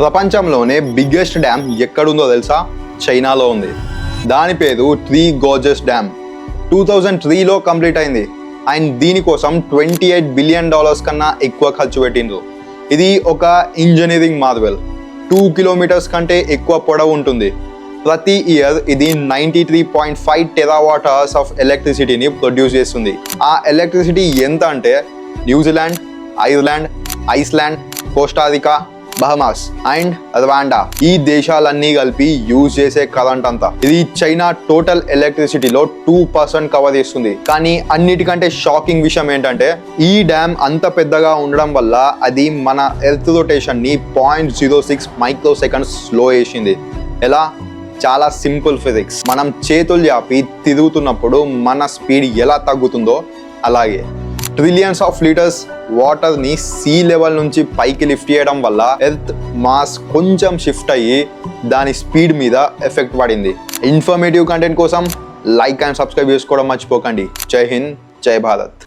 ప్రపంచంలోనే biggest dam ఎక్కడుందో తెలుసా? చైనాలో ఉంది. దాని పేరు Three Gorges Dam two thousand త్రీలో కంప్లీట్ అయింది. అండ్ దీనికోసం ట్వంటీ ఎయిట్ బిలియన్ డాలర్స్ కన్నా ఎక్కువ ఖర్చు పెట్టిండ్రు. ఇది ఒక ఇంజనీరింగ్ మార్వెల్ టూ కిలోమీటర్స్ కంటే ఎక్కువ పొడవు ఉంటుంది. ప్రతి ఇయర్ ఇది ninety three point five terawatt hours of ఎలక్ట్రిసిటీని produce చేస్తుంది. ఆ ఎలక్ట్రిసిటీ ఎంత అంటే New Zealand Ireland Iceland Costa Rica Bahamas and Rwanda ఈ దేశాలన్నీ కలిపి యూజ్ చేసే కరెంట్ అంతా. ఇది చైనా టోటల్ ఎలక్ట్రిసిటీలో టూ పర్సెంట్ కవర్ చేస్తుంది. కానీ అన్నిటికంటే షాకింగ్ విషయం ఏంటంటే ఈ డ్యామ్ అంత పెద్దగా ఉండడం వల్ల అది మన earth రొటేషన్ని point zero six microseconds slow చేసింది. ఎలా? చాలా సింపుల్ ఫిజిక్స్ మనం చేతులు చాపి తిరుగుతున్నప్పుడు మన స్పీడ్ ఎలా తగ్గుతుందో అలాగే. ట్రిలియన్స్ ఆఫ్ లీటర్స్ వాటర్ని సీ లెవెల్ నుంచి పైకి లిఫ్ట్ చేయడం వల్ల ఎర్త్ మాస్ కొంచెం షిఫ్ట్ అయ్యి దాని స్పీడ్ మీద ఎఫెక్ట్ పడింది. ఇన్ఫర్మేటివ్ కంటెంట్ కోసం లైక్ అండ్ సబ్స్క్రైబ్ చేసుకోవడం మర్చిపోకండి. జై హింద్ జై భారత్.